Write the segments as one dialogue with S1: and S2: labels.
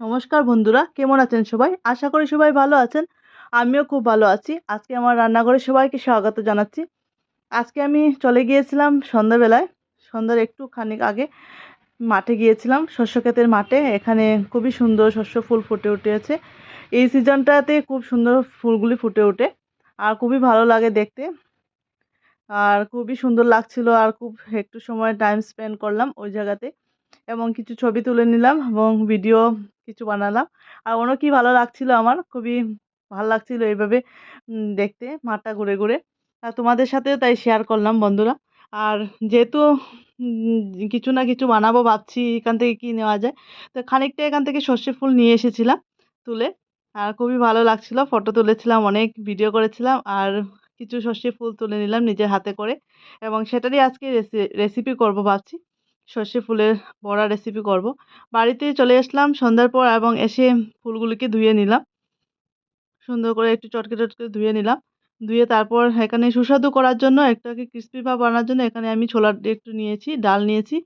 S1: নমস্কার বন্ধুরা, কেমন আছেন সবাই? আশা করি সবাই ভালো আছেন। আমিও খুব ভালো আছি। আজকে আমার রান্নাঘরে সবাইকে স্বাগত জানাচ্ছি। আজকে আমি চলে গিয়েছিলাম সন্ধ্যাবেলায়। সন্ধ্যার একটু খানিক আগে মাঠে গিয়েছিলাম শস্য ক্ষেতের মাঠে। এখানে খুবই সুন্দর শস্য ফুল ফুটে উঠেছে। এই সিজনটাতে খুব সুন্দর ফুলগুলি ফুটে ওঠে আর খুবই ভালো লাগে দেখতে। আর খুবই সুন্দর লাগছিল আর খুব একটু সময় টাইম স্পেন্ড করলাম ওই জায়গাতে। এবং কিছু ছবি তুলে নিলাম এবং ভিডিও কিছু বানালাম। আর অনেক কি ভালো লাগছিল আমার, খুবই ভালো লাগছিল এইভাবে দেখতে মাঠটা ঘুরে ঘুরে। আর তোমাদের সাথেও তাই শেয়ার করলাম বন্ধুরা। আর যেহেতু কিছু না কিছু বানাবো ভাবছি এখান থেকে কী নেওয়া যায়। তো খানিকটা এখান থেকে সর্ষে ফুল নিয়ে এসেছিলাম তুলে। আর খুবই ভালো লাগছিল ফটো তুলেছিলাম, অনেক ভিডিও করেছিলাম। আর কিছু সর্ষে ফুল তুলে নিলাম নিজের হাতে করে। এবং সেটারই আজকে রেসিপি করব ভাবছি। সর্ষে ফুলের বড়া রেসিপি করব। বাড়িতে চলে আসলাম সন্ধ্যার পর এবং এসে ফুলগুলিকে ধুয়ে নিলাম। সুন্দর করে একটু চটকে চটকে ধুয়ে নিলাম। ধুয়ে তারপর এখানে সুস্বাদু করার জন্য একটাকে ক্রিস্পি ভাব আনার জন্য এখানে আমি ছোলার একটু নিয়েছি, ডাল নিয়েছি।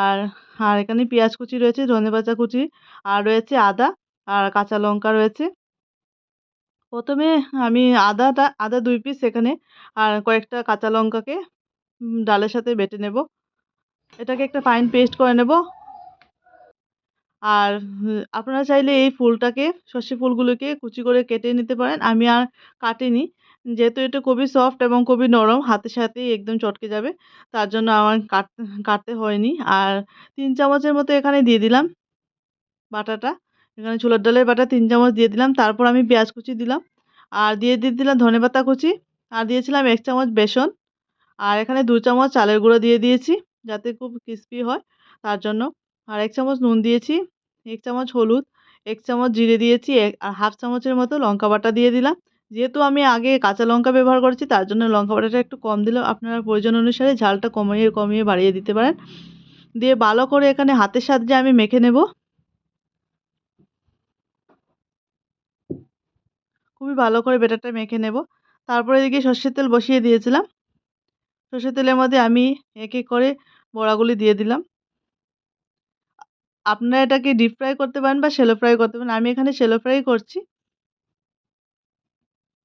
S1: আর আর এখানে পেঁয়াজ কুচি রয়েছে, ধনে পাতা কুচি, আর রয়েছে আদা, আর কাঁচা লঙ্কা রয়েছে। প্রথমে আমি আদাটা, আদা দুই পিস এখানে, আর কয়েকটা কাঁচা লঙ্কাকে ডালের সাথে বেটে নেব। এটাকে একটা ফাইন পেস্ট করে নেব। আর, আপনারা চাইলে এই ফুলটাকে, সর্ষে ফুলগুলোকে কুচি করে কেটে নিতে পারেন। আমি আর কাটিনি। যেহেতু এটা খুবই সফট এবং খুবই নরম হাতের সাথেই একদম চটকে যাবে, তার জন্য আমার কাটতে কাটতে হয়নি। আর তিন চামচের মতো এখানে দিয়ে দিলাম বাটাটা। এখানে ছোলার ডালের বাটা তিন চামচ দিয়ে দিলাম। তারপর আমি পেঁয়াজ কুচি দিলাম। আর দিয়ে দিয়ে দিলাম ধনে পাতা কুচি। আর দিয়েছিলাম এক চামচ বেসন। আর এখানে দু চামচ চালের গুঁড়ো দিয়ে দিয়েছি। যাতে খুব ক্রিস্পি হয়, তার জন্য আর এক চামচ নুন দিয়েছি, এক চামচ হলুদ, এক চামচ জিরে দিয়েছি এক আর হাফ চামচের মতো লঙ্কা বাটা দিয়ে দিলাম। যেহেতু আমি আগে কাঁচা লঙ্কা ব্যবহার করেছি, তার জন্য লঙ্কা বাটাটা একটু কম দিলাম। আপনারা প্রয়োজন অনুসারে ঝালটা কমিয়ে কমিয়ে বাড়িয়ে দিতে পারেন। দিয়ে ভালো করে এখানে হাতের সাহায্যে আমি মেখে নেব। খুবই ভালো করে বেটারটা মেখে নেব। তারপরে এদিকে সর্ষের তেল বসিয়ে দিয়েছিলাম। সর্ষের তেলের মধ্যে আমি এক এক করে বড়াগুলি দিয়ে দিলাম। আপনারা এটাকে ডিপ ফ্রাই করতে পারেন বা শ্যালো ফ্রাই করতে পারেন। আমি এখানে শ্যালো ফ্রাই করছি।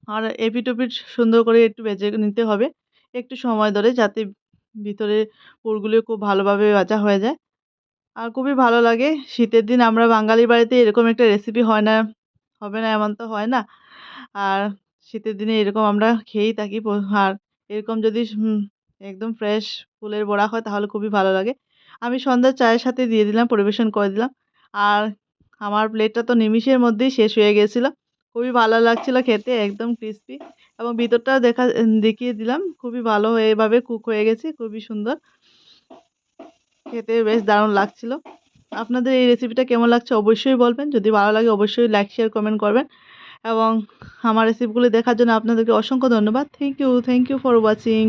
S1: আর এপিট ওপিট সুন্দর করে একটু ভেজে নিতে হবে। একটু সময় ধরে যাতে ভিতরে পুরগুলি খুব ভালোভাবে ভাজা হয়ে যায়। আর খুবই ভালো লাগে। শীতের দিন আমরা বাঙালি বাড়িতে এরকম একটা রেসিপি হয় না, হবে না, এমন তো হয় না। আর শীতের দিনে এরকম আমরা খেয়েই থাকি। আর এরকম যদি একদম ফ্রেশ ফুলের বড়া হয়, তাহলে খুবই ভালো লাগে। আমি সন্ধ্যার চায়ের সাথে দিয়ে দিলাম, পরিবেশন করে দিলাম। আর আমার প্লেটটা তো নিমিষের মধ্যেই শেষ হয়ে গিয়েছিল খুবই ভালো লাগছিল খেতে, একদম ক্রিস্পি এবং ভিতরটাও দেখা, দেখিয়ে দিলাম। খুবই ভালো হয়ে, এভাবে কুক হয়ে গেছে, খুবই সুন্দর। খেতে বেশ দারুণ লাগছিল। আপনাদের এই রেসিপিটা কেমন লাগছে অবশ্যই বলবেন। যদি ভালো লাগে অবশ্যই লাইক শেয়ার কমেন্ট করবেন। এবং আমার রেসিপিগুলি দেখার জন্য আপনাদেরকে অসংখ্য ধন্যবাদ। Thank you thank you for watching